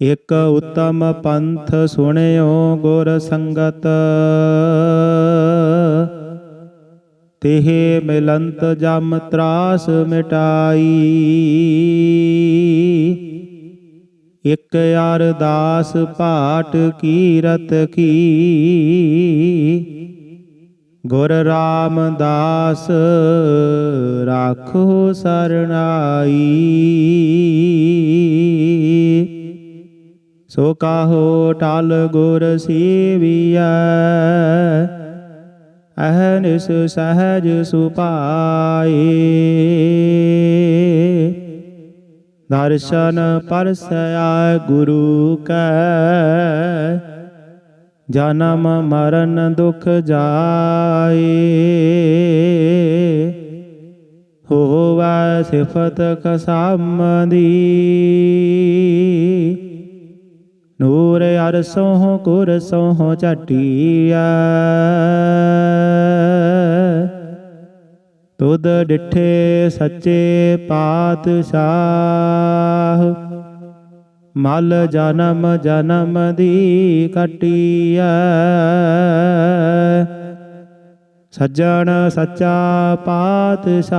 ਇਕ ਉਤਮ ਪੰਥ ਸੁਣਿਓ ਗੁਰ ਸੰਗਤ। ਤਿਹ ਮਿਲੰਤ ਜਮ ਤਰਾਸ ਮਿਟਾਈ। ਇਕ ਅਰਦਾਸ ਪਾਟ ਕੀਰਤ ਕੀ। ਗੁਰ ਰਾਮਦਾਸ ਰਾਖੋ ਸਰਣਾਈ। ਸੋ ਕਾਹੋ ਟਲ ਗੁਰ ਸੇਵੀਐ? ਅਹਨਿਸ ਸਹਜ ਸੁਪਾਏ। ਦਰਸ਼ਨ ਪਰਸੈ ਗੁਰੂ ਕੈ। ਜਨਮ ਮਰਨ ਦੁਖ ਜਾਏ। ਹੋਵੈ ਸਿਫਤ ਕਸਾਮਦੀ ਨੂਰ ਅਰਸੋਂ ਕੁਰਸੋਂ ਝਟੀਐ ਤੁਧ ਡਿਠੇ ਸੱਚੇ ਪਾਤਸ਼ਾਹ, ਮਲ ਜਨਮ ਜਨਮ ਦੀ ਕਟੀਐ। ਸੱਜਣ ਸੱਚਾ ਪਾਤਸ਼ਾਹ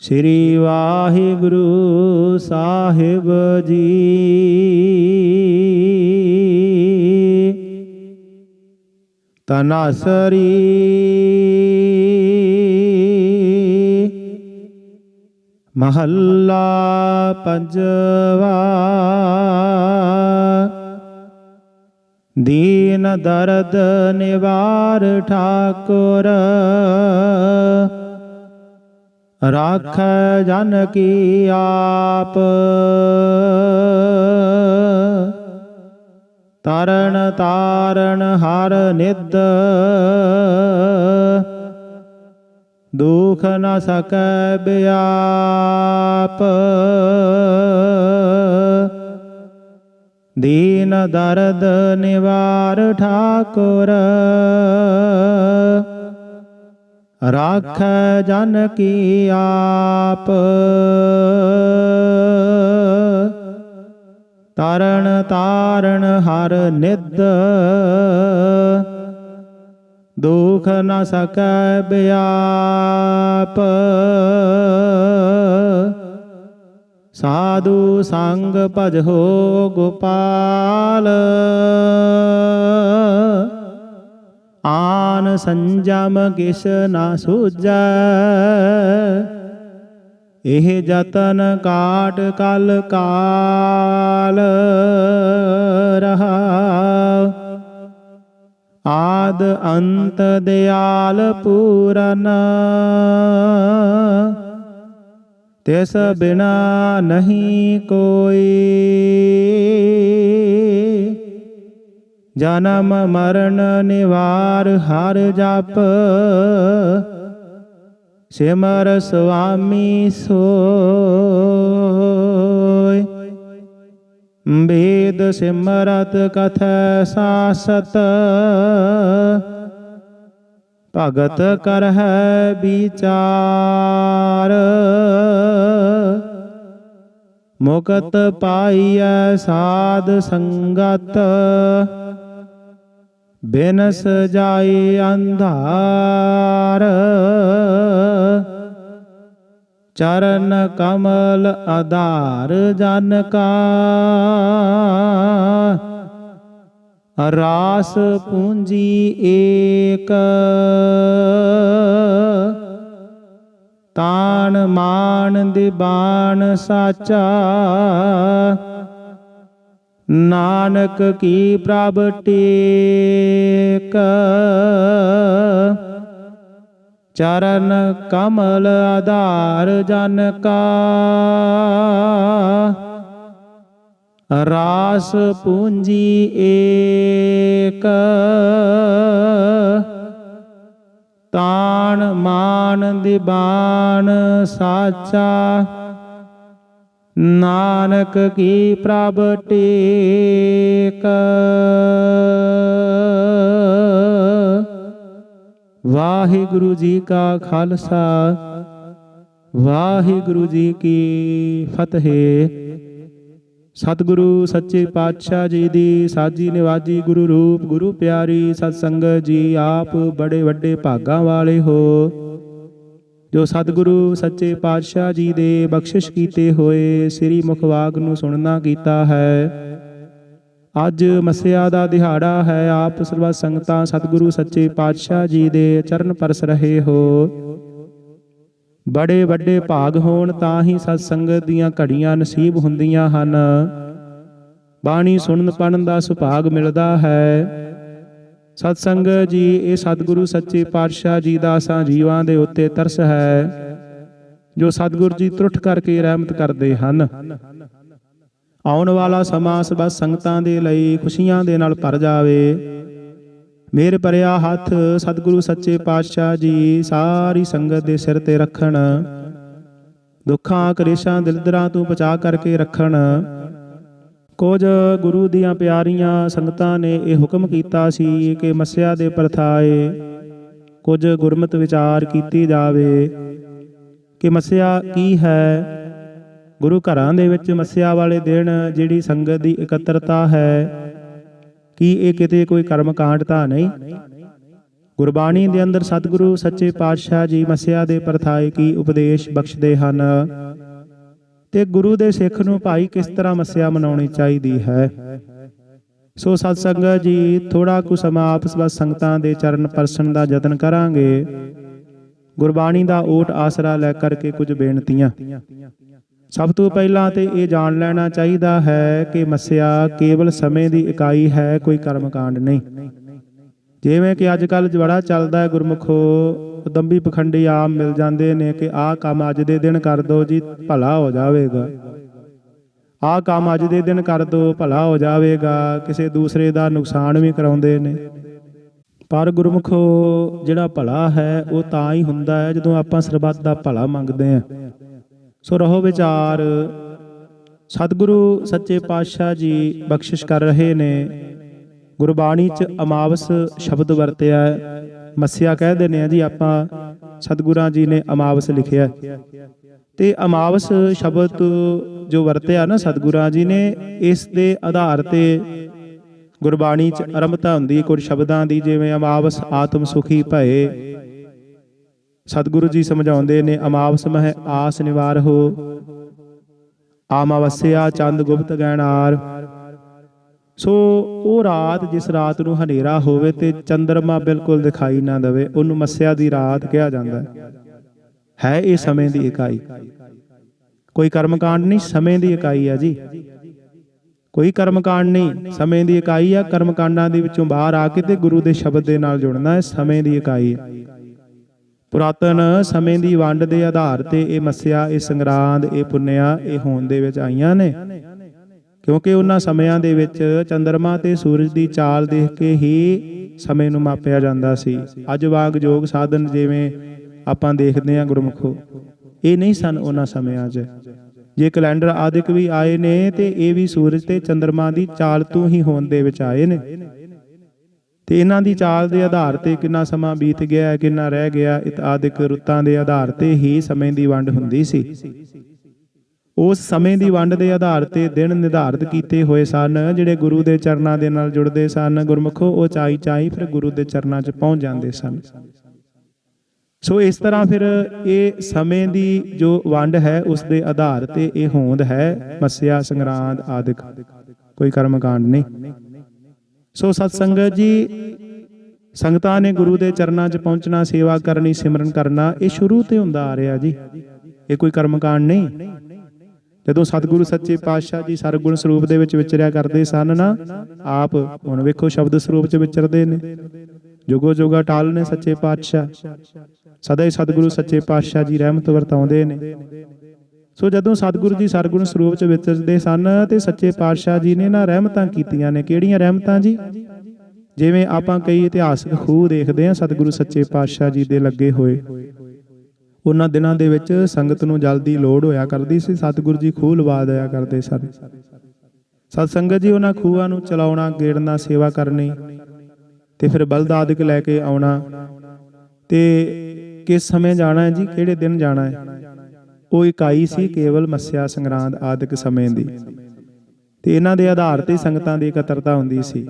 ਸ੍ਰੀ ਵਾਹਿਗੁਰੂ ਸਾਹਿਬ ਜੀ। ਤਨਾਸਰੀ। ਮਹੱਲਾ ਪੰਜਵਾ। ਦੀਨ ਦਰਦ ਨਿਵਾਰ ਠਾਕੁਰ। ਰਾਖ ਜਨ ਕੀ ਆਪ। ਤਰਨ ਤਾਰਨ ਹਰ ਨਿੱਦ ਦੁਖ ਨ ਸਕੈ ਬਿਆਪ। ਦੀਨ ਦਰਦ ਨਿਵਾਰ ਠਾਕੁਰ। ਰਾਖ ਜਨ ਕੀ ਆਪ। ਤਰਣ ਤਾਰਣ ਹਰ ਨਿਦ ਦੁਖ ਨ ਸਕੈ ਬਿਆਪ। ਸਾਧੂ ਸੰਗ ਭਜੋ ਗੋਪਾਲ। ਆਨ ਸੰਜਮ ਕਿਸ ਨਾ ਸੂਝੈ। ਇਹ ਜਤਨ ਕਾਟ ਕਲ ਕਾਲ ਰਹਾ। ਆਦ ਅੰਤ ਦਿਆਲ ਪੂਰਨ। ਤਿਸ ਬਿਨਾ ਨਹੀਂ ਕੋਈ। ਜਨਮ ਮਰਨ ਨਿਵਾਰ ਹਰ ਜਪ। ਸਿਮਰ ਸੁਆਮੀ ਸੋਇ ਬੇਦ ਸਿਮਰਤ ਕਥੈ ਸਾਸਤ। ਭਗਤ ਕਰਹਿ ਵਿਚਾਰ। ਮੁਕਤ ਪਾਈਐ ਸਾਧ ਸੰਗਤ। ਬਿਨਸ ਜਾਈ ਅੰਧਾਰ, ਚਰਨ ਕਮਲ ਆਧਾਰ ਜਨ ਕਾ। ਰਾਸ ਪੂੰਜੀ ਏਕ, ਤਾਣ ਮਾਨ ਦਿਬਾਨ ਸਾਚਾ। ਨਾਨਕ ਕੀ ਪ੍ਰਭ ਟੇਕ? ਚਰਨ ਕਮਲ ਆਧਾਰ ਜਨ ਕਾ। ਰਾਸ ਪੂੰਜੀ ਏਕ। ਤਾਣ ਮਾਨ ਦਿਬਾਨ ਸਾਚਾ। ਨਾਨਕ ਕੀ ਪ੍ਰਭ ਟੇਕ? ਵਾਹਿਗੁਰੂ ਜੀ ਕਾ ਖਾਲਸਾ, ਵਾਹਿਗੁਰੂ ਜੀ ਕੀ ਫਤਿਹ। ਸਤਿਗੁਰੂ ਸੱਚੇ ਪਾਤਸ਼ਾਹ ਜੀ ਦੀ ਸਾਜੀ ਨਿਵਾਜੀ ਗੁਰੂ ਰੂਪ, ਗੁਰੂ ਪਿਆਰੀ ਸਤ ਸੰਗਤ ਜੀ ਆਪ ਬੜੇ ਵੱਡੇ ਭਾਗਾਂ ਵਾਲੇ ਹੋ। ਜੋ ਸਤਿਗੁਰੂ ਸੱਚੇ ਪਾਤਸ਼ਾਹ ਜੀ ਦੇ ਬਖਸ਼ਿਸ਼ ਕੀਤੇ ਹੋਏ ਸ੍ਰੀ ਮੁਖਵਾਗ ਨੂੰ ਸੁਣਨਾ ਕੀਤਾ ਹੈ। ਅੱਜ ਮਸਿਆ ਦਾ ਦਿਹਾੜਾ ਹੈ, ਆਪ ਸਰਬ ਸੰਗਤਾਂ ਸਤਿਗੁਰੂ ਸੱਚੇ ਪਾਤਸ਼ਾਹ ਜੀ ਦੇ ਚਰਨ ਪਰਸ ਰਹੇ ਹੋ। ਬੜੇ ਵੱਡੇ ਭਾਗ ਹੋਣ ਤਾਂ ਹੀ ਸਤ ਸੰਗਤ ਦੀਆਂ ਘੜੀਆਂ ਨਸੀਬ ਹੁੰਦੀਆਂ ਹਨ। ਬਾਣੀ ਸੁਣਨ ਪੜਨ ਦਾ ਸੁਭਾਗ ਮਿਲਦਾ ਹੈ। ਸਤ ਸੰਗਤ ਜੀ, ਇਹ ਸਤਿਗੁਰੂ ਸੱਚੇ ਪਾਤਸ਼ਾਹ ਜੀ ਦਾ ਅਸਾਂ ਜੀਵਾਂ ਦੇ ਉੱਤੇ ਤਰਸ ਹੈ, ਜੋ ਸਤਿਗੁਰੂ ਜੀ ਤਰੁੱਠ ਕਰਕੇ ਰਹਿਮਤ ਕਰਦੇ ਹਨ। ਆਉਣ ਵਾਲਾ ਸਮਾਂ ਸਭ ਸੰਗਤਾਂ ਦੇ ਲਈ ਖੁਸ਼ੀਆਂ ਦੇ ਨਾਲ ਭਰ ਜਾਵੇ। ਮੇਰ ਪਰਿਆ ਹੱਥ ਸਤਿਗੁਰੂ ਸੱਚੇ ਪਾਤਸ਼ਾਹ ਜੀ ਸਾਰੀ ਸੰਗਤ ਦੇ ਸਿਰ ਤੇ ਰੱਖਣ। ਦੁੱਖਾਂ ਕਲੇਸ਼ਾਂ ਦਿਲਦਰਾਂ ਤੋਂ ਬਚਾ ਕਰਕੇ ਰੱਖਣ। ਕੁਝ ਗੁਰੂ ਦੀਆਂ ਪਿਆਰੀਆਂ ਸੰਗਤਾਂ ਨੇ ਇਹ ਹੁਕਮ ਕੀਤਾ ਸੀ ਕਿ ਮਸਿਆ ਦੇ ਪ੍ਰਥਾਏ ਕੁਝ ਗੁਰਮਤ ਵਿਚਾਰ ਕੀਤੀ ਜਾਵੇ ਕਿ ਮਸਿਆ ਕੀ ਹੈ? ਗੁਰੂ ਘਰਾਂ ਦੇ ਵਿੱਚ ਮਸਿਆ ਵਾਲੇ ਦਿਨ ਜਿਹੜੀ ਸੰਗਤ ਦੀ ਇਕੱਤਰਤਾ ਹੈ, ਕੀ ਇਹ ਕਿਤੇ ਕੋਈ ਕਰਮ ਕਾਂਡ ਤਾਂ ਨਹੀਂ? ਗੁਰਬਾਣੀ ਦੇ ਅੰਦਰ ਸਤਿਗੁਰੂ ਸੱਚੇ ਪਾਤਸ਼ਾਹ ਜੀ ਮਸਿਆ ਦੇ ਪ੍ਰਥਾਏ ਕੀ ਉਪਦੇਸ਼ ਬਖਸ਼ਦੇ ਹਨ? ਤੇ ਗੁਰੂ ਦੇ ਸਿੱਖ ਨੂੰ ਭਾਈ ਕਿਸ ਤਰ੍ਹਾਂ ਮਸਿਆ ਮਨਾਉਣੀ ਚਾਹੀਦੀ ਹੈ? ਸੋ ਸਤ ਸੰਗਤ ਜੀ ਥੋੜਾ ਕੁ ਸਮਾਂ ਆਪਸ ਵਿੱਚ ਸੰਗਤਾਂ ਦੇ ਚਰਨ ਪਰਸਨ ਦਾ ਯਤਨ ਕਰਾਂਗੇ। ਗੁਰਬਾਣੀ ਦਾ ਓਟ ਆਸਰਾ ਲੈ ਕਰਕੇ ਕੁਝ ਬੇਨਤੀਆਂ। ਸਭ ਤੋਂ ਪਹਿਲਾਂ ਤੇ ਇਹ ਜਾਣ ਲੈਣਾ ਚਾਹੀਦਾ ਹੈ ਕਿ ਮਸਿਆ ਕੇਵਲ ਸਮੇਂ ਦੀ ਇਕਾਈ ਹੈ, ਕੋਈ ਕਰਮਕਾਂਡ ਨਹੀਂ। ਜਿਵੇਂ ਕਿ ਅੱਜ ਕੱਲ ਬੜਾ ਚੱਲਦਾ ਹੈ ਗੁਰਮੁਖੋ ਦੰਬੀ ਪਖੰਡੀ ਆਮ ਮਿਲ ਜਾਂਦੇ ਨੇ ਕਿ ਆਹ ਕੰਮ ਅੱਜ ਦੇ ਦਿਨ ਕਰ ਦੋ ਜੀ, ਭਲਾ ਹੋ ਜਾਵੇਗਾ। ਆਹ ਕੰਮ ਅੱਜ ਦੇ ਦਿਨ ਕਰ ਦੋ, ਭਲਾ ਹੋ ਜਾਵੇਗਾ, ਕਿਸੇ ਦੂਸਰੇ ਦਾ ਨੁਕਸਾਨ ਵੀ ਕਰਾਉਂਦੇ ਨੇ। ਪਰ ਗੁਰਮੁਖੋ, ਜਿਹੜਾ ਭਲਾ ਹੈ, ਉਹ ਤਾਂ ਹੀ ਹੁੰਦਾ ਹੈ ਜਦੋਂ ਆਪਾਂ ਸਰਬੱਤ ਦਾ ਭਲਾ ਮੰਗਦੇ ਹਾਂ। ਸੋ ਰਹੋ ਵਿਚਾਰ। ਸਤਿਗੁਰੂ ਸੱਚੇ ਪਾਤਸ਼ਾਹ ਜੀ ਬਖਸ਼ਿਸ਼ ਕਰ ਰਹੇ ਨੇ। ਗੁਰਬਾਣੀ ਚ ਅਮਾਵਸ ਸ਼ਬਦ ਵਰਤਿਆ ਹੈ। ਮੱਸਿਆ ਕਹਿ ਦਿੰਦੇ ਆ ਜੀ, ਆਪਾਂ ਸਤਿਗੁਰਾਂ ਜੀ ਨੇ ਅਮਾਵਸ ਲਿਖਿਆ। ਤੇ ਅਮਾਵਸ ਸ਼ਬਦ ਜੋ ਵਰਤਿਆ ਨਾ ਸਤਿਗੁਰਾਂ ਜੀ ਨੇ, ਇਸ ਦੇ ਆਧਾਰ ਤੇ ਗੁਰਬਾਣੀ ਚ ਆਰੰਭਤਾ ਹੁੰਦੀ ਕੁਝ ਸ਼ਬਦਾਂ ਦੀ, ਜਿਵੇਂ ਅਮਾਵਸ ਆਤਮ ਸੁਖੀ ਭਏ। ਸਤਿਗੁਰੂ ਜੀ ਸਮਝਾਉਂਦੇ ਨੇ, ਅਮਾਵਸ ਮਹਿ ਆਸ ਨਿਵਾਰ ਹੋ। ਆਮਾਵਸਿਆ ਚੰਦ ਗੁਪਤ ਗੈਣਾਰ ਸੋ ਉਹ ਰਾਤ ਜਿਸ ਰਾਤ ਨੂੰ ਹਨੇਰਾ ਹੋਵੇ ਤੇ ਚੰਦਰਮਾ ਬਿਲਕੁਲ ਦਿਖਾਈ ਨਾ ਦੇਵੇ, ਉਹਨੂੰ ਮੱਸਿਆ ਦੀ ਰਾਤ ਕਿਹਾ ਜਾਂਦਾ ਹੈ। ਹੈ ਇਹ ਸਮੇਂ ਦੀ ਇਕਾਈ। ਕੋਈ ਕਰਮਕਾਂਡ ਨਹੀਂ, ਸਮੇਂ ਦੀ ਇਕਾਈ ਆ ਜੀ। ਕੋਈ ਕਰਮਕਾਂਡ ਨਹੀਂ, ਸਮੇਂ ਦੀ ਇਕਾਈ ਆ ਕਰਮਕਾਂਡਾਂ ਦੇ ਵਿੱਚੋਂ ਬਾਹਰ ਆ ਕੇ ਤੇ ਗੁਰੂ ਦੇ ਸ਼ਬਦ ਦੇ ਨਾਲ ਜੁੜਨਾ ਹੈ, ਸਮੇਂ ਦੀ ਇਕਾਈ ਹੈ। ਪੁਰਾਤਨ ਸਮੇਂ ਦੀ ਵੰਡ ਦੇ ਆਧਾਰ ਤੇ ਇਹ ਮੱਸਿਆ, ਇਹ ਸੰਗਰਾਂਦ, ਇਹ ਪੁੰਨਿਆ, ਇਹ ਹੋਣ ਦੇ ਵਿੱਚ ਆਈਆਂ ਨੇ। ਕਿਉਂਕਿ ਉਹਨਾਂ ਸਮਿਆਂ ਦੇ ਵਿੱਚ ਚੰ드ਰਮਾ ਤੇ ਸੂਰਜ ਦੀ ਚਾਲ ਦੇਖ ਕੇ ਹੀ ਸਮੇਂ ਨੂੰ ਮਾਪਿਆ ਜਾਂਦਾ ਸੀ। ਅੱਜ ਵਾਂਗ ਯੋਗ ਸਾਧਨ ਜਿਵੇਂ ਆਪਾਂ ਦੇਖਦੇ ਹਾਂ ਗੁਰਮੁਖੋ, ਇਹ ਨਹੀਂ ਸਨ ਉਹਨਾਂ ਸਮਿਆਂ 'ਚ। ਜੇ ਕੈਲੰਡਰ ਆਦਿਕ ਵੀ ਆਏ ਨੇ ਤੇ ਇਹ ਵੀ ਸੂਰਜ ਤੇ ਚੰ드ਰਮਾ ਦੀ ਚਾਲ ਤੋਂ ਹੀ ਹੋਣ ਦੇ ਵਿੱਚ ਆਏ ਨੇ। ਤੇ ਇਹਨਾਂ ਦੀ ਚਾਲ ਦੇ ਆਧਾਰ ਤੇ ਕਿੰਨਾ ਸਮਾਂ ਬੀਤ ਗਿਆ, ਕਿੰਨਾ ਰਹਿ ਗਿਆ ਇਤ ਆਦਿਕ ਰੁੱਤਾਂ ਦੇ ਆਧਾਰ ਤੇ ਹੀ ਸਮੇਂ ਦੀ ਵੰਡ ਹੁੰਦੀ ਸੀ। ਉਸ ਸਮੇਂ ਦੀ ਵੰਡ ਦੇ ਆਧਾਰ ਤੇ ਦਿਨ ਨਿਰਧਾਰਿਤ ਕੀਤੇ ਹੋਏ ਸਨ, ਜਿਹੜੇ ਗੁਰੂ ਦੇ ਚਰਨਾਂ ਦੇ ਨਾਲ ਜੁੜਦੇ ਸਨ। ਗੁਰਮੁਖੋ, ਉਹ ਚਾਈ ਚਾਈ ਫਿਰ ਗੁਰੂ ਦੇ ਚਰਨਾਂ 'ਚ ਪਹੁੰਚ ਜਾਂਦੇ ਸਨ। ਸੋ ਇਸ ਤਰ੍ਹਾਂ ਫਿਰ ਇਹ ਸਮੇਂ ਦੀ ਜੋ ਵੰਡ ਹੈ, ਉਸ ਦੇ ਆਧਾਰ ਤੇ ਇਹ ਹੋਂਦ ਹੈ, ਮੱਸਿਆ, ਸੰਗਰਾਂਦ ਆਦਿਕ। ਕੋਈ ਕਰਮਕਾਂਡ ਨਹੀਂ। ਸੋ ਸਤ ਸੰਗਤ ਜੀ, ਸੰਗਤਾਂ ਨੇ ਗੁਰੂ ਦੇ ਚਰਨਾਂ 'ਚ ਪਹੁੰਚਣਾ, ਸੇਵਾ ਕਰਨੀ, ਸਿਮਰਨ ਕਰਨਾ, ਇਹ ਸ਼ੁਰੂ ਤੇ ਹੁੰਦਾ ਆ ਰਿਹਾ ਜੀ। ਇਹ ਕੋਈ ਕਰਮਕਾਂਡ ਨਹੀਂ। ਜਦੋਂ ਸਤਿਗੁਰੂ ਸੱਚੇ ਪਾਤਸ਼ਾਹ ਜੀ ਸਰਗੁਣ ਸਰੂਪ ਦੇ ਵਿੱਚ ਵਿਚਰਿਆ ਕਰਦੇ ਸਨ ਨਾ, ਆਪ ਹੁਣ ਵੇਖੋ ਸ਼ਬਦ ਸਰੂਪ 'ਚ ਵਿਚਰਦੇ ਨੇ। ਜੁਗੋ ਜੁਗਾ ਟਾਲ ਨੇ ਸੱਚੇ ਪਾਤਸ਼ਾਹ। ਸਦਾ ਹੀ ਸਤਿਗੁਰੂ ਸੱਚੇ ਪਾਤਸ਼ਾਹ ਜੀ ਰਹਿਮਤ ਵਰਤਾਉਂਦੇ ਨੇ। ਸੋ ਜਦੋਂ ਸਤਿਗੁਰੂ ਜੀ ਸਰਗੁਣ ਸਰੂਪ 'ਚ ਵਿਚਰਦੇ ਸਨ ਤੇ ਸੱਚੇ ਪਾਤਸ਼ਾਹ ਜੀ ਨੇ ਨਾ ਰਹਿਮਤਾਂ ਕੀਤੀਆਂ ਨੇ। ਕਿਹੜੀਆਂ ਰਹਿਮਤਾਂ ਜੀ? ਜਿਵੇਂ ਆਪਾਂ ਕਈ ਇਤਿਹਾਸਕ ਖੂਹ ਦੇਖਦੇ ਹਾਂ, ਸਤਿਗੁਰੂ ਸੱਚੇ ਪਾਤਸ਼ਾਹ ਜੀ ਦੇ ਲੱਗੇ ਹੋਏ। ਉਹਨਾਂ ਦਿਨਾਂ ਦੇ ਵਿੱਚ ਸੰਗਤ ਨੂੰ ਜਲਦੀ ਲੋੜ ਹੋਇਆ ਕਰਦੀ ਸੀ। ਸਤਿਗੁਰੂ ਜੀ ਖੂਹ ਲਵਾ ਦਿਆ ਕਰਦੇ ਸਨ। ਸਤ ਸੰਗਤ ਜੀ, ਉਹਨਾਂ ਖੂਹਾਂ ਨੂੰ ਚਲਾਉਣਾ, ਗੇੜਨਾ, ਸੇਵਾ ਕਰਨੀ ਤੇ ਫਿਰ ਬਲਦ ਆਦਿਕ ਲੈ ਕੇ ਆਉਣਾ। ਤੇ ਕਿਸ ਸਮੇਂ ਜਾਣਾ ਹੈ ਜੀ? ਕਿਹੜੇ ਦਿਨ ਜਾਣਾ ਹੈ? ਉਹ ਇਕਾਈ ਸੀ ਕੇਵਲ ਮੱਸਿਆ ਸੰਗਰਾਂਦ ਆਦਿਕ ਸਮੇਂ ਦੀ। ਤੇ ਇਹਨਾਂ ਦੇ ਆਧਾਰ ਤੇ ਸੰਗਤਾਂ ਦੀ ਇਕੱਤਰਤਾ ਹੁੰਦੀ ਸੀ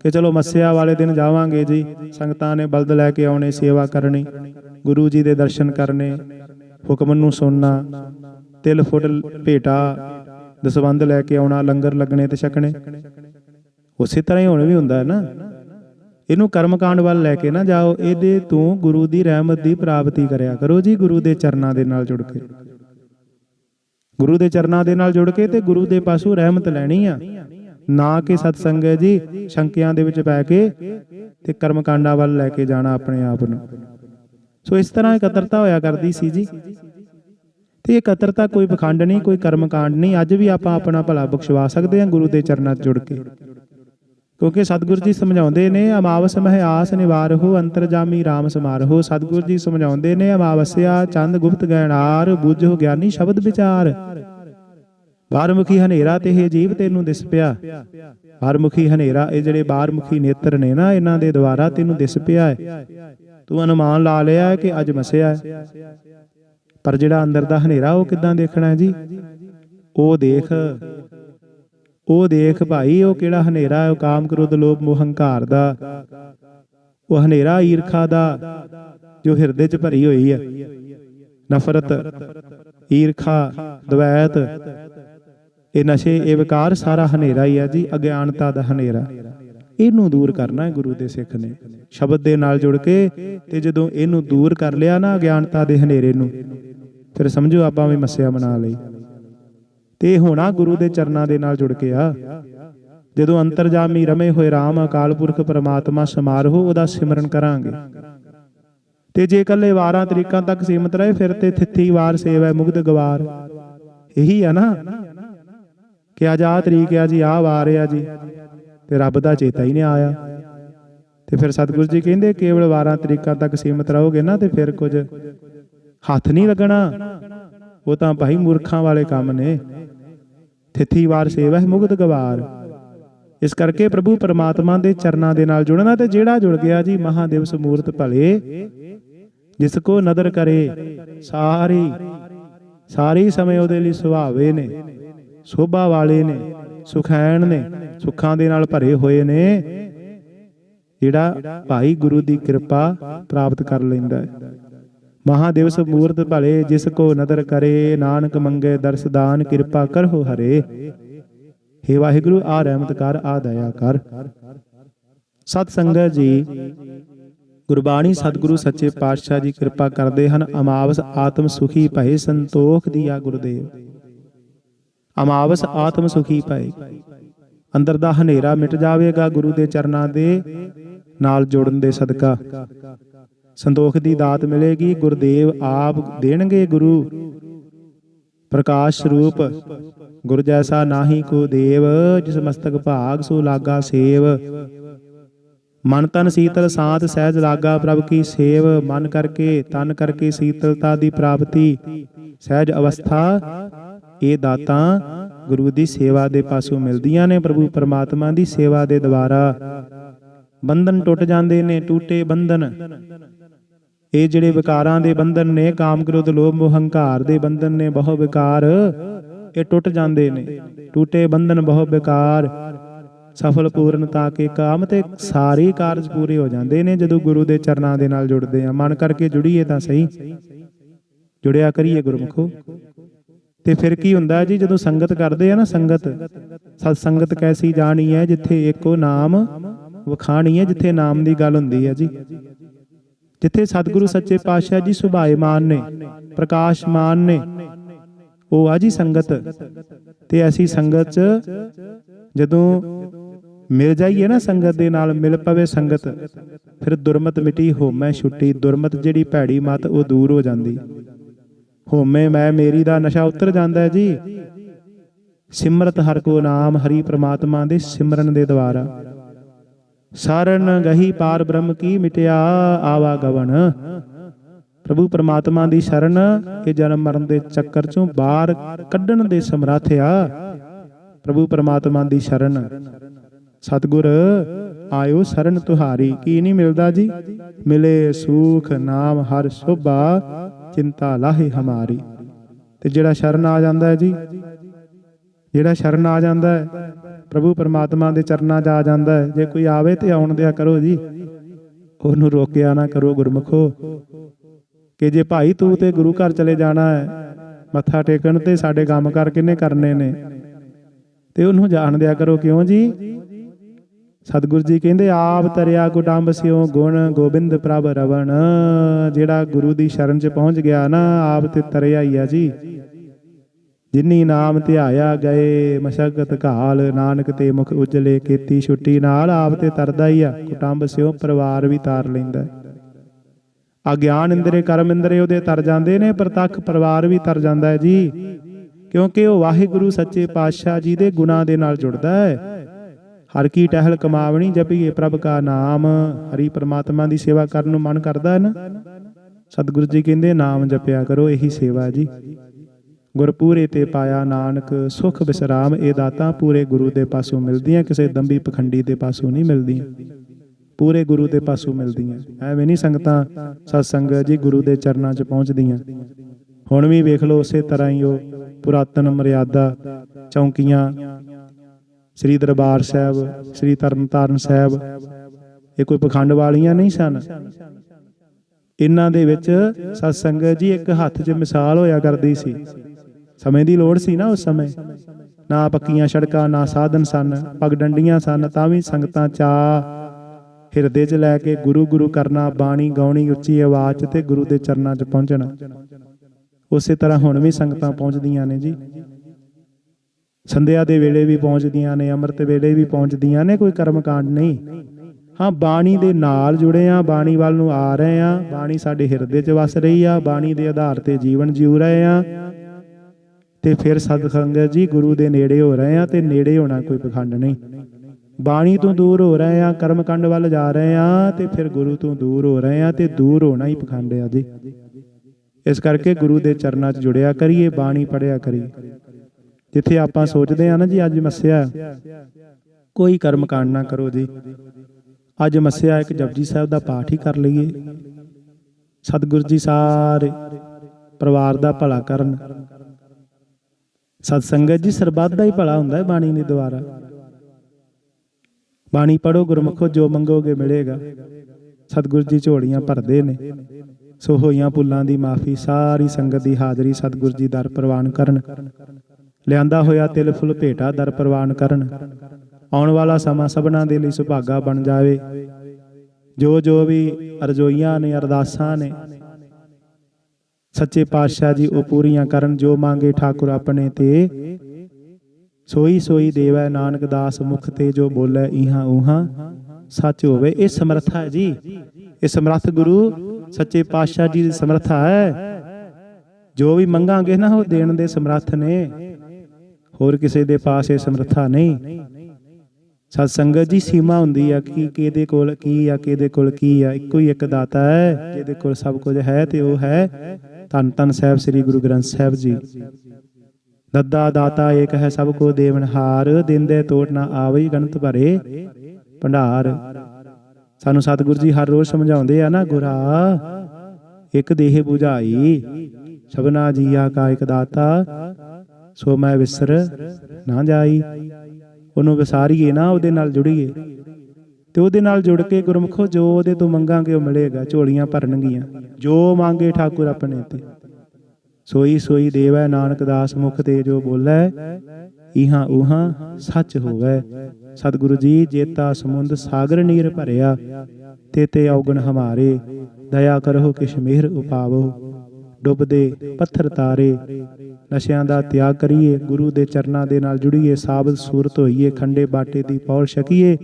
ਕਿ ਚਲੋ ਮੱਸਿਆ ਵਾਲੇ ਦਿਨ ਜਾਵਾਂਗੇ ਜੀ। ਸੰਗਤਾਂ ਨੇ ਬਲਦ ਲੈ ਕੇ ਆਉਣੇ, ਸੇਵਾ ਕਰਨੀ। ਗੁਰੂ ਜੀ ਦੇ ਦਰਸ਼ਨ ਕਰਨੇ, ਹੁਕਮ ਨੂੰ ਸੁਣਨਾ, ਤਿਲ ਫੁੱਟ ਭੇਟਾ ਦਸਵੰਦ ਲੈ ਕੇ ਆਉਣਾ, ਲੰਗਰ ਲੱਗਣੇ ਤੇ ਛਕਣੇ। ਉਸੇ ਤਰ੍ਹਾਂ ਹੀ ਹੁਣ ਵੀ ਹੁੰਦਾ ਹੈ ਨਾ। ਇਹਨੂੰ ਕਰਮਕਾਂਡ ਵੱਲ ਲੈ ਕੇ ਨਾ ਜਾਓ, ਇਹਦੇ ਤੋਂ ਗੁਰੂ ਦੀ ਰਹਿਮਤ ਦੀ ਪ੍ਰਾਪਤੀ ਕਰਿਆ ਕਰੋ ਜੀ, ਗੁਰੂ ਦੇ ਚਰਨਾਂ ਦੇ ਨਾਲ ਜੁੜ ਕੇ। ਗੁਰੂ ਦੇ ਚਰਨਾਂ ਦੇ ਨਾਲ ਜੁੜ ਕੇ ਤੇ ਗੁਰੂ ਦੇ ਪਾਸੋਂ ਰਹਿਮਤ ਲੈਣੀ ਆ। ਨਾ ਕਿ ਸਤਸੰਗ ਜੀ, ਸ਼ੰਕਿਆਂ ਦੇ ਵਿੱਚ ਪੈ ਕੇ ਤੇ ਕਰਮਕਾਂਡਾਂ ਵੱਲ ਲੈ ਕੇ ਜਾਣਾ ਆਪਣੇ ਆਪ ਨੂੰ। ਸੋ ਇਸ ਤਰ੍ਹਾਂ ਇਕੱਤਰਤਾ ਹੋਇਆ ਕਰਦੀ ਸੀ ਜੀ। ਤੇ ਇਕੱਤਰਤਾ ਕੋਈ ਪਖੰਡ ਨਹੀਂ, ਕੋਈ ਕਰਮਕਾਂਡ ਨਹੀਂ। ਅੱਜ ਵੀ ਆਪਾਂ ਆਪਣਾ ਭਲਾ ਬਖਸ਼ਵਾ ਸਕਦੇ ਹਾਂ ਗੁਰੂ ਦੇ ਚਰਨਾਂ 'ਚ ਜੁੜ ਕੇ। ਕਿਉਂਕਿ ਸਤਿਗੁਰੂ ਜੀ ਸਮਝਾਉਂਦੇ ਨੇ, ਅਮਾਵਸ ਮਹਿ ਆਸ ਨਿਵਾਰਹੁ ਅੰਤਰਜਾਮੀ RAM ਸਮਾਰਹੁ ਸਤਿਗੁਰੂ ਜੀ ਸਮਝਾਉਂਦੇ ਨੇ, ਅਮਾਵਸਿਆ ਚੰਦ ਗੁਪਤ ਗਹਿਣਾਰ ਬੁੱਝੋ ਗਿਆਨੀ ਸ਼ਬਦ ਵਿਚਾਰ। ਬਾਰਮੁਖੀ ਹਨੇਰਾ ਤੇ ਇਹ ਜੀਵ ਤੈਨੂੰ ਦਿਸ ਪਿਆ। ਬਾਰਮੁਖੀ ਹਨੇਰਾ, ਇਹ ਜਿਹੜੇ ਬਾਰਮੁਖੀ ਨੇਤਰ ਨੇ ਨਾ, ਇਹਨਾਂ ਦੇ ਦੁਆਰਾ ਤੈਨੂੰ ਦਿਸ ਪਿਆ ਹੈ। ਤੂੰ ਅਨੁਮਾਨ ਲਾ ਲਿਆ ਕਿ ਅੱਜ ਮਸਿਆ ਹੈ। ਪਰ ਜਿਹੜਾ ਅੰਦਰ ਦਾ ਹਨੇਰਾ ਉਹ ਕਿਦਾਂ ਦੇਖਣਾ ਹੈ ਜੀ? ਉਹ ਦੇਖ। ਉਹ ਦੇਖ ਭਾਈ, ਉਹ ਕਿਹੜਾ ਹਨੇਰਾ ਹੈ? ਉਹ ਕਾਮ ਕ੍ਰੋਧ, ਲੋਭ, ਮੋਹ, ਹੰਕਾਰ ਦਾ। ਉਹ ਹਨੇਰਾ ਈਰਖਾ ਦਾ, ਜੋ ਹਿਰਦੇ 'ਚ ਭਰੀ ਹੋਈ ਹੈ। ਨਫ਼ਰਤ, ਈਰਖਾ, ਦਵੈਤ। ਇਹ ਨਸ਼ੇ, ਇਹ ਵਿਕਾਰ ਸਾਰਾ ਹਨੇਰਾ ਹੀ ਹੈ ਜੀ, ਅਗਿਆਨਤਾ ਦਾ ਹਨੇਰਾ। ਇਹਨੂੰ ਦੂਰ ਕਰਨਾ ਹੈ ਗੁਰੂ ਦੇ ਸਿੱਖ ਨੇ। ਸ਼ਬਦ ਦੇ ਨਾਲ ਜੁੜ ਕੇ ਤੇ ਜਦੋਂ ਇਹਨੂੰ ਦੂਰ ਕਰ ਲਿਆ ਨਾ ਅਗਿਆਨਤਾ ਦੇ ਹਨੇਰੇ ਨੂੰ, ਫਿਰ ਸਮਝੋ ਆਪਾਂ ਵੀ ਮੱਸਿਆ ਬਣਾ ਲਈ। ਤੇ ਹੋਣਾ ਗੁਰੂ ਦੇ ਚਰਨਾਂ ਦੇ ਨਾਲ ਜੁੜ ਕੇ ਆ। ਜਦੋਂ ਅੰਤਰਜਾਮੀ ਰਮੇ ਹੋਏ RAM ਅਕਾਲ ਪੁਰਖ ਪਰਮਾਤਮਾ ਸਮਾਰੋਹ ਉਹਦਾ ਸਿਮਰਨ ਕਰਾਂਗੇ। ਤੇ ਜੇ ਇਕੱਲੇ ਵਾਰਾਂ ਤਰੀਕਾਂ ਤੱਕ ਸੀਮਤ ਰਹੇ, ਫਿਰ ਤੇ ਥਿੱਥੀ ਵਾਰ ਸੇਵ ਹੈ ਮੁਗਧ ਗਵਾਰ। ਇਹੀ ਆ ਨਾ ਕਿ ਅੱਜ ਆਹ ਤਰੀਕ ਆ ਜੀ, ਆਹ ਵਾਰ ਆ ਜੀ। ਤੇ ਰੱਬ ਦਾ ਚੇਤਾ ਹੀ ਨਹੀਂ ਆਇਆ। ਤੇ ਫਿਰ ਸਤਿਗੁਰੂ ਜੀ ਕਹਿੰਦੇ, ਕੇਵਲ ਵਾਰਾਂ ਤਰੀਕਾਂ ਤੱਕ ਸੀਮਤ ਰਹੋਗੇ ਨਾ ਤੇ ਫਿਰ ਕੁਝ ਹੱਥ ਨਹੀਂ ਲੱਗਣਾ। ਉਹ ਤਾਂ ਭਾਈ ਮੂਰਖਾਂ ਵਾਲੇ ਕੰਮ ਨੇ। ਥਿੱਥੀ ਵਾਰ ਸੇਵਾ ਹੈ ਮੁਗਧ ਗਵਾਰ। ਇਸ ਕਰਕੇ ਪ੍ਰਭੂ ਪਰਮਾਤਮਾ ਦੇ ਚਰਨਾਂ ਦੇ ਨਾਲ ਜੁੜਨਾ ਤੇ ਜਿਹੜਾ ਜੁੜ ਗਿਆ ਜੀ, ਮਹਾਦੇਵ ਸਮੂਰਤ ਭਲੇ, ਜਿਸ ਕੋ ਨਦਰ ਕਰੇ, ਸਾਰੀ ਸਾਰੀ ਸਮੇਂ ਉਹਦੇ ਲਈ ਸੁਭਾਵੇ ਨੇ, ਸੋਭਾ ਵਾਲੇ ਨੇ। ਸੁਖੈਣ ਨੇ, ਸੁੱਖਾਂ ਦੇ ਨਾਲ ਭਰੇ ਹੋਏ ਨੇ, ਜਿਹੜਾ ਭਾਈ ਗੁਰੂ ਦੀ ਕਿਰਪਾ ਪ੍ਰਾਪਤ ਕਰ ਲੈਂਦਾ ਹੈ। ਮਹਾਦੇਵ ਸਮੂਰਤ ਭਲੇ, ਜਿਸ ਕੋ ਨਦਰ ਕਰੇ, ਨਾਨਕ ਮੰਗੇ, ਦਰਸ ਕਿਰਪਾ ਕਰਹੁ ਹਰੇ। ਹੇ ਵਾਹਿਗੁਰੂ, ਆ ਰਹਿਮਤ ਕਰ, ਆ ਦਇਆ ਕਰ। ਸਤ ਸੰਗਤ ਜੀ, ਗੁਰਬਾਣੀ ਸਤਿਗੁਰੂ ਸੱਚੇ ਪਾਤਸ਼ਾਹ ਜੀ ਕਿਰਪਾ ਕਰਦੇ ਹਨ। ਅਮਾਵਸ ਆਤਮ ਸੁਖੀ ਭਏ ਸੰਤੋਖ ਦੀਆ ਗੁਰਦੇਵ। ਅਮਾਵਸ ਆਤਮ ਸੁਖੀ ਭਏ ਅੰਦਰ ਦਾ ਹਨੇਰਾ ਮਿਟ ਜਾਵੇਗਾ ਗੁਰੂ ਦੇ ਚਰਨਾਂ ਦੇ ਨਾਲ ਜੋੜਨ ਦੇ ਸਦਕਾ। ਸੰਤੋਖ ਦੀ ਦਾਤ ਮਿਲੇਗੀ, ਗੁਰਦੇਵ ਆਪ ਦੇਣਗੇ ਗੁਰੂ। ਪ੍ਰਕਾਸ਼ ਸਰੂਪ ਗੁਰ ਜੈਸਾ ਨਾਹੀ ਕੋ ਦੇਵ, ਜਿਸ ਮਸਤਕ ਭਾਗ ਸੋ ਲਾਗਾ ਸੇਵ। ਮਨ ਤਨ ਸੀਤਲ ਸਾਤ ਸਹਿਜ ਲਾਗਾ ਪ੍ਰਭ ਕੀ ਸੇਵ, ਮਨ ਕਰਕੇ ਤਨ ਕਰਕੇ ਸੀਤਲਤਾ ਦੀ ਪ੍ਰਾਪਤੀ, ਸਹਿਜ ਅਵਸਥਾ ਇਹ ਦਾਤਾਂ ਗੁਰੂ ਦੀ ਸੇਵਾ ਦੇ ਪਾਸੋਂ ਮਿਲਦੀਆਂ ਨੇ, ਪ੍ਰਭੂ ਪਰਮਾਤਮਾ ਦੀ ਸੇਵਾ ਦੇ ਦੁਆਰਾ। ਬੰਧਨ ਟੁੱਟ ਜਾਂਦੇ ਨੇ, ਟੂਟੇ ਬੰਧਨ। ਇਹ ਜਿਹੜੇ ਵਿਕਾਰਾਂ ਦੇ ਬੰਧਨ ਨੇ ਕਾਮ ਕ੍ਰੋਧ ਲੋਭ ਮੋਹ ਹੰਕਾਰ ਦੇ ਬੰਧਨ ਨੇ, ਬਹੁ ਵਿਕਾਰ, ਇਹ ਟੁੱਟ ਜਾਂਦੇ ਨੇ। ਟੂਟੇ ਬੰਧਨ, ਬਹੁ ਵਿਕਾਰ। ਸਫਲ ਪੂਰਨਤਾ ਕੇ ਕਾਮ ਤੇ ਸਾਰੇ ਕਾਰਜ ਪੂਰੇ ਹੋ ਜਾਂਦੇ ਨੇ, ਜਦੋਂ ਗੁਰੂ ਦੇ ਚਰਨਾਂ ਦੇ ਨਾਲ ਜੁੜਦੇ ਆ। ਮਨ ਕਰਕੇ ਜੁੜੀਏ ਤਾਂ ਸਹੀ। ਜੁੜਿਆ ਕਰੀਏ ਗੁਰਮੁਖੋ। ਤੇ ਫਿਰ ਕੀ ਹੁੰਦਾ ਜੀ, ਜਦੋਂ ਸੰਗਤ ਕਰਦੇ ਆ ਨਾ ਸੰਗਤ, ਸਤ ਸੰਗਤ ਕੈਸੀ ਜਾਣੀ ਹੈ ਜਿੱਥੇ ਇੱਕੋ ਨਾਮ ਵਖਾਣੀ ਹੈ, ਜਿੱਥੇ ਨਾਮ ਦੀ ਗੱਲ ਹੁੰਦੀ ਹੈ ਜੀ। ਜਿੱਥੇ ਸਤਿਗੁਰੂ ਸੱਚੇ ਪਾਤਸ਼ਾਹ ਜੀ ਸੁਭਾਏਮਾਨ ਨੇ, ਪ੍ਰਕਾਸ਼ਮਾਨ ਨੇ, ਉਹ ਆ ਜੀ ਸੰਗਤ। ਤੇ ਐਸੀ ਸੰਗਤ ਚ ਜਦੋਂ ਮਿਲ ਜਾਈਏ ਨਾ ਸੰਗਤ ਦੇ ਨਾਲ, ਮਿਲ ਪਵੇ ਸੰਗਤ, ਫਿਰ ਦੁਰਮਤ ਮਿਟੀ ਹੋਮੈ ਛੁੱਟੀ, ਦੁਰਮਤ ਜਿਹੜੀ ਭੈੜੀ ਮਤ ਉਹ ਦੂਰ ਹੋ ਜਾਂਦੀ। ਹੋਮੇ ਮੈਂ ਮੇਰੀ ਦਾ ਨਸ਼ਾ ਉਤਰ ਜਾਂਦਾ ਹੈ ਜੀ। ਸਿਮਰਤ ਹਰ ਕੋ ਨਾਮ ਹਰੀ ਪ੍ਰਮਾਤਮਾ ਦੇ ਸਿਮਰਨ ਦੇ ਦੁਆਰਾ। ਸਾਰਨ ਗਹੀ ਪਾਰ ਬ੍ਰਹਮ ਕੀ ਮਿਟਿਆ ਆਵਾ ਗਵਨ ਪ੍ਰਭੂ ਪ੍ਰਮਾਤਮਾ ਦੀ ਸ਼ਰਨ, ਇਹ ਜਨਮ ਮਰਨ ਦੇ ਚੱਕਰ ਚੋਂ ਬਾਹਰ ਕੱਢਣ ਦੇ ਸਮਰੱਥ ਆ ਪ੍ਰਭੂ ਪ੍ਰਮਾਤਮਾ ਦੀ ਸ਼ਰਨ। ਸਤਿਗੁਰ, ਆਇਓ ਸ਼ਰਨ ਤੁਹਾਰੀ, ਕੀ ਨਹੀਂ ਮਿਲਦਾ ਜੀ? ਮਿਲੇ ਸੂਖ ਨਾਮ ਹਰ ਸੋਭਾ। ਚਿੰਤਾ ਲਾਹੇ ਹਮਾਰੀ। ਤੇ ਜਿਹੜਾ ਸ਼ਰਨ ਆ ਜਾਂਦਾ ਹੈ ਜੀ, ਜਿਹੜਾ ਸ਼ਰਨ ਆ ਜਾਂਦਾ ਹੈ, ਪ੍ਰਭੂ ਪਰਮਾਤਮਾ ਦੇ ਚਰਨਾਂ 'ਚ ਆ ਜਾਂਦਾ ਹੈ। ਜੇ ਕੋਈ ਆਵੇ ਤੇ ਆਉਣ ਦਿਆ ਕਰੋ ਜੀ। ਉਹਨੂੰ ਰੋਕਿਆ ਨਾ ਕਰੋ ਗੁਰਮਖੋ। ਕਿ ਜੇ ਭਾਈ ਤੂੰ ਤੇ ਗੁਰੂ ਘਰ ਚਲੇ ਜਾਣਾ ਹੈ, ਮੱਥਾ ਟੇਕਣ ਤੇ ਸਾਡੇ ਕੰਮ ਕਰ ਕਿੰਨੇ ਕਰਨੇ ਨੇ? ਤੇ ਉਹਨੂੰ ਜਾਣ ਦਿਆ ਕਰੋ ਕਿਉਂ ਜੀ? ਸਤਿਗੁਰੂ ਜੀ ਕਹਿੰਦੇ, ਆਪ ਤਰਿਆ ਕੁਟੰਬ ਸਿਓ ਗੁਣ ਗੋਬਿੰਦ ਪ੍ਰਭ ਰਵਣ। ਜਿਹੜਾ ਗੁਰੂ ਦੀ ਸ਼ਰਨ 'ਚ ਪਹੁੰਚ ਗਿਆ ਨਾ, ਆਪ ਤੇ ਤਰਿਆ ਹੀ ਆ ਜੀ। ਜਿਨੀ ਨਾਮ ਧਿਆਇਆ ਗਏ, ਮਸ਼ਕਤ ਘਾਲ, ਨਾਨਕ ਤੇ ਮੁਖ ਉਜਲੇ ਕੀਤੀ ਛੁੱਟੀ ਨਾਲ, ਆਪ ਤੇ ਤਰਦਾ ਹੀ ਆ ਕੁਟੰਬ ਸਿਓ ਪਰਿਵਾਰ ਵੀ ਤਾਰ ਲੈਂਦਾ ਅਗਿਆਨ ਇੰਦਰੇ, ਕਰਮ ਇੰਦਰੇ, ਉਹਦੇ ਤਰ ਜਾਂਦੇ ਨੇ, ਪ੍ਰਤੱਖ ਪਰਿਵਾਰ ਵੀ ਤਰ ਜਾਂਦਾ ਹੈ ਜੀ। ਕਿਉਂਕਿ ਉਹ ਵਾਹਿਗੁਰੂ ਸੱਚੇ ਪਾਤਸ਼ਾਹ ਜੀ ਦੇ ਗੁਨਾਹ ਦੇ ਨਾਲ ਜੁੜਦਾ ਹੈ। ਹਰ ਕੀ ਟਹਿਲ ਕਮਾਵਣੀ ਜਪੀਏ ਪ੍ਰਭ ਕਾ ਨਾਮ, ਹਰੀ ਪ੍ਰਮਾਤਮਾ ਦੀ ਸੇਵਾ ਕਰਨ ਨੂੰ ਮਨ ਕਰਦਾ ਹੈ ਨਾ? ਸਤਿਗੁਰੂ ਜੀ ਕਹਿੰਦੇ, ਨਾਮ ਜਪਿਆ ਕਰੋ, ਇਹੀ ਸੇਵਾ ਜੀ। ਗੁਰਪੂਰੇ ਤੇ ਪਾਇਆ ਨਾਨਕ, ਸੁਖ ਬਿਸਰਾਮ, ਇਹ ਦਾਤਾਂ ਪੂਰੇ ਗੁਰੂ ਦੇ ਪਾਸੋਂ ਮਿਲਦੀਆਂ, ਕਿਸੇ ਦੰਬੀ ਪਖੰਡੀ ਦੇ ਪਾਸੋਂ ਨਹੀਂ ਮਿਲਦੀਆਂ। ਪੂਰੇ ਗੁਰੂ ਦੇ ਪਾਸੋਂ ਮਿਲਦੀਆਂ। ਐਵੇਂ ਨਹੀਂ ਸੰਗਤਾਂ ਸਤ ਸੰਗਤ ਜੀ ਗੁਰੂ ਦੇ ਚਰਨਾਂ 'ਚ ਪਹੁੰਚਦੀਆਂ। ਹੁਣ ਵੀ ਵੇਖ ਲਓ, ਉਸੇ ਤਰ੍ਹਾਂ ਹੀ ਉਹ ਪੁਰਾਤਨ ਮਰਿਆਦਾ, ਚੌਂਕੀਆਂ ਸ੍ਰੀ ਦਰਬਾਰ ਸਾਹਿਬ, ਸ੍ਰੀ ਤਰਨਤਾਰਨ ਸਾਹਿਬ। ਇਹ ਕੋਈ ਪਖੰਡ ਵਾਲੀਆਂ ਨਹੀਂ ਸਨ। ਇਹਨਾਂ ਦੇ ਵਿੱਚ ਸਤ ਸੰਗਤ ਜੀ ਇੱਕ ਹੱਥ 'ਚ ਮਿਸਾਲ ਹੋਇਆ ਕਰਦੀ ਸੀ। ਸਮੇਂ ਦੀ ਲੋੜ ਸੀ ਨਾ ਉਸ ਸਮੇਂ। ਨਾ ਪੱਕੀਆਂ ਸੜਕਾਂ, ਨਾ ਸਾਧਨ ਸਨ। ਪਗ ਡੰਡੀਆਂ ਸਨ, ਤਾਂ ਵੀ ਸੰਗਤਾਂ ਚਾ ਹਿਰਦੇ 'ਚ ਲੈ ਕੇ ਗੁਰੂ ਗੁਰੂ ਕਰਨਾ, ਬਾਣੀ ਗਾਉਣੀ, ਉੱਚੀ ਆਵਾਜ਼ 'ਚ ਤੇ ਗੁਰੂ ਦੇ ਚਰਨਾਂ 'ਚ ਪਹੁੰਚਣਾ। ਉਸੇ ਤਰ੍ਹਾਂ ਹੁਣ ਵੀ ਸੰਗਤਾਂ ਪਹੁੰਚਦੀਆਂ ਨੇ ਜੀ। ਸੰਧਿਆ ਦੇ ਵੇਲੇ ਵੀ ਪਹੁੰਚਦੀਆਂ ਨੇ, ਅੰਮ੍ਰਿਤ ਵੇਲੇ ਵੀ ਪਹੁੰਚਦੀਆਂ ਨੇ, ਕੋਈ ਕਰਮ ਕਾਂਡ ਨਹੀਂ। ਹਾਂ, ਬਾਣੀ ਦੇ ਨਾਲ ਜੁੜੇ ਆ ਬਾਣੀ ਵੱਲ ਨੂੰ ਆ ਰਹੇ ਆ ਬਾਣੀ ਸਾਡੇ ਹਿਰਦੇ 'ਚ ਵਸ ਰਹੀ ਆ, ਬਾਣੀ ਦੇ ਆਧਾਰ ਤੇ ਜੀਵਨ ਜੀਉ ਰਹੇ ਆ ਤੇ ਫਿਰ ਸਤਸੰਗਤ ਜੀ, ਗੁਰੂ ਦੇ ਨੇੜੇ ਹੋ ਰਹੇ ਆ ਤੇ ਨੇੜੇ ਹੋਣਾ ਕੋਈ ਪਖੰਡ ਨਹੀਂ। ਬਾਣੀ ਤੋਂ ਦੂਰ ਹੋ ਰਹੇ ਆ ਕਰਮ ਕੰਡ ਵੱਲ ਜਾ ਰਹੇ ਆ ਤੇ ਫਿਰ ਗੁਰੂ ਤੋਂ ਦੂਰ ਹੋ ਰਹੇ ਆ ਤੇ ਦੂਰ ਹੋਣਾ ਹੀ ਪਖੰਡ ਆ ਜੀ। ਇਸ ਕਰਕੇ ਗੁਰੂ ਦੇ ਚਰਨਾਂ 'ਚ ਜੁੜਿਆ ਕਰੀਏ, ਬਾਣੀ ਪੜਿਆ ਕਰੀਏ। ਜਿੱਥੇ ਆਪਾਂ ਸੋਚਦੇ ਆ ਨਾ ਜੀ, ਅੱਜ ਮੱਸਿਆ ਕੋਈ ਕਰਮ ਕਾਂਡ ਨਾ ਕਰੋ ਜੀ। ਅੱਜ ਮੱਸਿਆ ਇੱਕ ਜਪਜੀ ਸਾਹਿਬ ਦਾ ਪਾਠ ਹੀ ਕਰ ਲਈਏ। ਸਤਿਗੁਰੂ ਜੀ ਸਾਰੇ ਪਰਿਵਾਰ ਦਾ ਭਲਾ ਕਰਨ। ਸਤ ਸੰਗਤ ਜੀ, ਸਰਬੱਤ ਦਾ ਹੀ ਭਲਾ ਹੁੰਦਾ ਹੈ ਬਾਣੀ ਦੇ ਦੁਆਰਾ। ਬਾਣੀ ਪੜੋ ਗੁਰਮੁਖੋ, ਜੋ ਮੰਗੋਗੇ ਮਿਲੇਗਾ। ਸਤਿਗੁਰੂ ਜੀ, ਝੋਲੀਆਂ ਭਰਦੇ ਨੇ। ਸੋ ਹੋਈਆਂ ਭੁੱਲਾਂ ਦੀ ਮਾਫੀ, ਸਾਰੀ ਸੰਗਤ ਦੀ ਹਾਜ਼ਰੀ ਸਤਿਗੁਰੂ ਜੀ ਦਰ ਪ੍ਰਵਾਨ ਕਰਨ। ਲਿਆਂਦਾ ਹੋਇਆ ਤਿਲ ਫੁੱਲ ਭੇਟਾ ਦਰ ਪ੍ਰਵਾਨ ਕਰਨ। ਆਉਣ ਵਾਲਾ ਸਮਾਂ ਸਭਨਾਂ ਦੇ ਲਈ ਸੁਭਾਗਾ ਬਣ ਜਾਵੇ। ਜੋ ਜੋ ਵੀ ਅਰਜ਼ੋਈਆਂ ਨੇ, ਅਰਦਾਸਾਂ ਨੇ, ਸੱਚੇ ਪਾਤਸ਼ਾਹ ਜੀ ਉਹ ਪੂਰੀਆਂ ਕਰਨ। ਜੋ ਮੰਗੇ ਠਾਕੁਰ ਆਪਣੇ ਤੇ। ਸੋਈ ਸੋਈ ਦੇਵੈ ਨਾਨਕ ਦਾਸ ਮੁਖ ਤੇ ਜੋ ਬੋਲੇ ਇਹਾਂ ਉਹਾਂ ਸੱਚ ਹੋਵੇ, ਇਹ ਸਮਰੱਥਾ ਹੈ ਜੀ। ਇਹ ਸਮਰੱਥ ਗੁਰੂ, ਸੱਚੇ ਪਾਤਸ਼ਾਹ ਜੀ ਦੀ ਸਮਰੱਥਾ ਹੈ। ਜੋ ਵੀ ਮੰਗਾਂਗੇ ਨਾ ਉਹ ਦੇਣ ਦੇ ਸਮਰੱਥ ਨੇ। ਹੋਰ ਕਿਸੇ ਦੇ ਪਾਸ ਇਹ ਸਮਰੱਥਾ ਨਹੀਂ। ਸਤ ਸੰਗਤ ਜੀ ਸੀਮਾ ਹੁੰਦੀ ਆ ਕਿ ਕਿਹਦੇ ਕੋਲ ਕੀ ਆ, ਕਿਹਦੇ ਕੋਲ ਕੀ ਆ, ਇੱਕੋ ਹੀ ਇੱਕ ਦਾਤਾ ਹੈ, ਜਿਹਦੇ ਕੋਲ ਸਭ ਕੁਝ ਹੈ ਤੇ ਉਹ ਹੈ ਧੰਨ ਧੰਨ ਸਾਹਿਬ ਸ੍ਰੀ ਗੁਰੂ ਗ੍ਰੰਥ ਸਾਹਿਬ ਜੀ। ਦੱਦਾ ਦਾਤਾ ਏਕ ਹੈ ਸਭ ਕੋ ਦੇਵਨਹਾਰ ਦਿੰਦੇ ਤੋਟ ਨਾ ਆਵਈ ਗਣਤ ਭਰੇ ਭੰਡਾਰ। ਸਾਨੂੰ ਸਤਿਗੁਰੂ ਜੀ ਹਰ ਰੋਜ਼ ਸਮਝਾਉਂਦੇ ਆ ਨਾ, ਗੁਰਾ, ਇੱਕ ਦੇਹ 부ਝਾਈ ਸਭਨਾ ਜੀਆ ਕਾ ਇੱਕ ਦਾਤਾ ਸੋ ਮੈਂ ਵਿਸਰ ਨਾ ਜਾਈ। ਉਹਨੂੰ ਵਿਸਾਰੀਏ ਨਾ ਉਹਦੇ ਨਾਲ ਜੁੜੀਏ। ਤੇ ਉਹਦੇ ਨਾਲ ਜੁੜ ਕੇ ਗੁਰਮਖੋ ਜੋ ਉਹਦੇ ਤੋਂ ਮੰਗਾਂਗੇ ਉਹ ਮਿਲੇਗਾ, ਝੋਲੀਆਂ ਭਰਨਗੀਆਂ। ਜੋ ਮੰਗੇ ਠਾਕੁਰ ਆਪਣੇ ਤੇ। ਸੋਈ ਸੋਈ ਦੇਵੈ ਨਾਨਕ ਦਾਸ ਮੁਖ ਤੇ ਜੋ ਬੋਲੇ ਇਹਾਂ ਉਹਾਂ ਸੱਚ ਹੋਵੇ। ਸਤਿਗੁਰੂ ਜੀ ਜੇਤਾ ਸਮੁੰਦ ਸਾਗਰ ਨੀਰ ਭਰਿਆ, ਤੇ ਤੇ ਔਗਣ ਹਮਾਰੇ। ਦਇਆ ਕਰੋ ਕਿਛ ਮਿਹਰ ਉਪਾਵੋ, ਡੁੱਬਦੇ ਪੱਥਰ ਤਾਰੇ। ਨਸ਼ਿਆਂ ਦਾ ਤਿਆਗ ਕਰੀਏ, ਗੁਰੂ ਦੇ ਚਰਨਾਂ ਦੇ ਨਾਲ ਜੁੜੀਏ, ਸਾਬਤ ਸੂਰਤ ਹੋਈਏ, ਖੰਡੇ ਬਾਟੇ ਦੀ ਪੌਲ ਛਕੀਏ।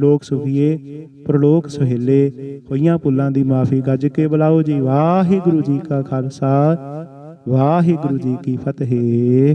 ਲੋਕ ਸੁਖੀਏ, ਪ੍ਰਲੋਕ ਸੁਹੇਲੇ, ਹੋਈਆਂ ਪੁੱਲਾਂ ਦੀ ਮਾਫੀ ਗੱਜ ਕੇ ਬੁਲਾਓ ਜੀ। ਵਾਹਿਗੁਰੂ ਜੀ ਕਾ ਖਾਲਸਾ, ਵਾਹਿਗੁਰੂ ਜੀ ਕੀ ਫਤਿਹ।